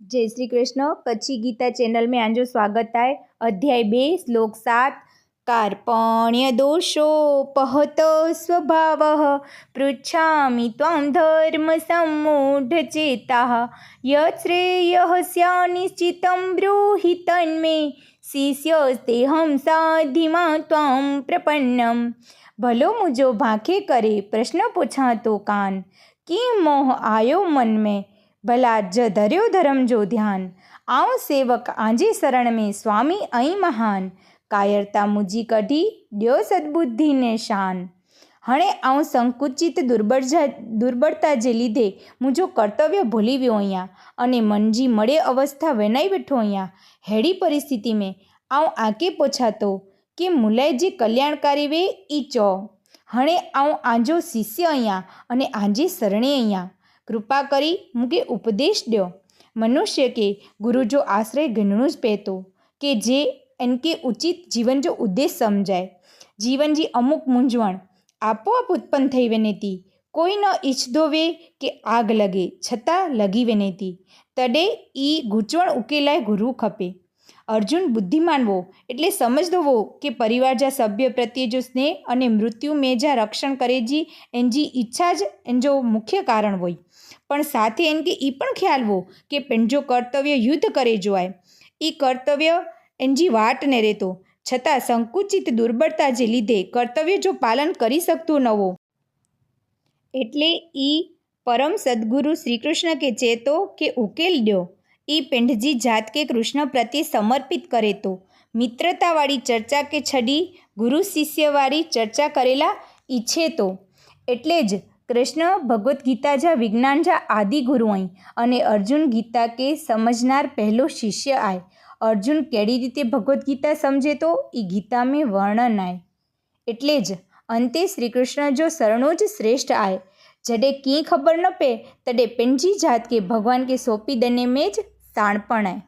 જય શ્રી કૃષ્ણ. કચ્છી ગીતા ચેનલ મેં આજો સ્વાગત આય. અધ્યાય બે, શ્લોક સાત. કાર્પણ્ય દોષો પહત સ્વભાવ. પૃચ્છામિ ત્વં ધર્મ સમૂઢ ચેતા. યશ્રેય સ્યાનિશ્ચિતમ બ્રૂહિ તન્મે. શિષ્યસ્તેહમ સાધિમાં ત્વં પ્રપન્નમ. ભલો મુજો ભાંખે કરે પ્રશ્ન પૂછાતો કાન. કી મોહ આયો મન મેં? ભલા જ ધર્યો ધરમ જો ધ્યાન. આવ સેવક આંજી શરણ में સ્વામી અહીં મહાન. કાયરતા મુજી કઢી, દ્યો સદબુદ્ધિને શાન. હણે આઉં સંકુચિત દુર્બળ દુર્બળતા જે લીધે મુજો કર્તવ્ય ભૂલી ગયો અહીંયા અને મનજી મળે અવસ્થા વેનાઈ બેઠો અહીંયા. હેડી પરિસ્થિતિ મેં આઉં આંકે પોછાતો કે મુલાય જે કલ્યાણકારી વે ઈ ચો. હણે આઉં આંજો શિષ્ય અહીંયા અને આંજી શરણે અહીંયા. કૃપા કરી મૂકે ઉપદેશ દો મનુષ્ય કે ગુરુ જો આશ્રય ઘણું જ પહેતો, કે જે એનકે ઉચિત જીવન જો ઉદ્દેશ સમજાય. જીવનજી અમુક મૂંઝવણ આપોઆપ ઉત્પન્ન થઈ વેનેતી. કોઈ ન ઈચ્છદો વે કે આગ લગે, છતાં લગી વેનેતી. તડે ઈ ગૂંચવણ ઉકેલાય ગુરુ ખપે. અર્જુન બુદ્ધિમાનવો એટલે સમજદોવો કે પરિવારજા સભ્ય પ્રત્યે જો સ્નેહ અને મૃત્યુ મેં જ્યાં રક્ષણ કરે જી, એનજી ઈચ્છા જ એનજો મુખ્ય કારણ હોય. પણ સાથે એન કે એ પણ ખ્યાલ હો કે પેંજો કર્તવ્ય યુદ્ધ કરે જોવાય. એ કર્તવ્ય એનજી વાટને રહેતો. છતાં સંકુચિત દુર્બળતા જે લીધે કર્તવ્ય જો પાલન કરી શકતું નવો એટલે ઈ પરમ સદગુરુ શ્રી કૃષ્ણ કે ચેતો કે ઉકેલ દ્યો. ઈ પેંઢજી જાત કે કૃષ્ણ પ્રત્યે સમર્પિત કરે તો. મિત્રતાવાળી ચર્ચા કે છડી, ગુરુ શિષ્યવાળી ચર્ચા કરેલા ઈચ્છે તો. એટલે જ કૃષ્ણ ભગવદ્ ગીતા જા વિજ્ઞાન જા આદિ ગુરુ અહીં અને અર્જુન ગીતા કે સમજનાર પહેલો શિષ્ય આય. અર્જુન કેડી રીતે ભગવદ્ ગીતા સમજે તો? એ ગીતા મેં વર્ણન આય. એટલે જ અંતે શ્રી કૃષ્ણ જો શરણો જ શ્રેષ્ઠ આય. જડે કી ખબર ન પે, તડે પેંજી જાત કે ભગવાન કે સોંપી દને મેં જ શાણપણ આય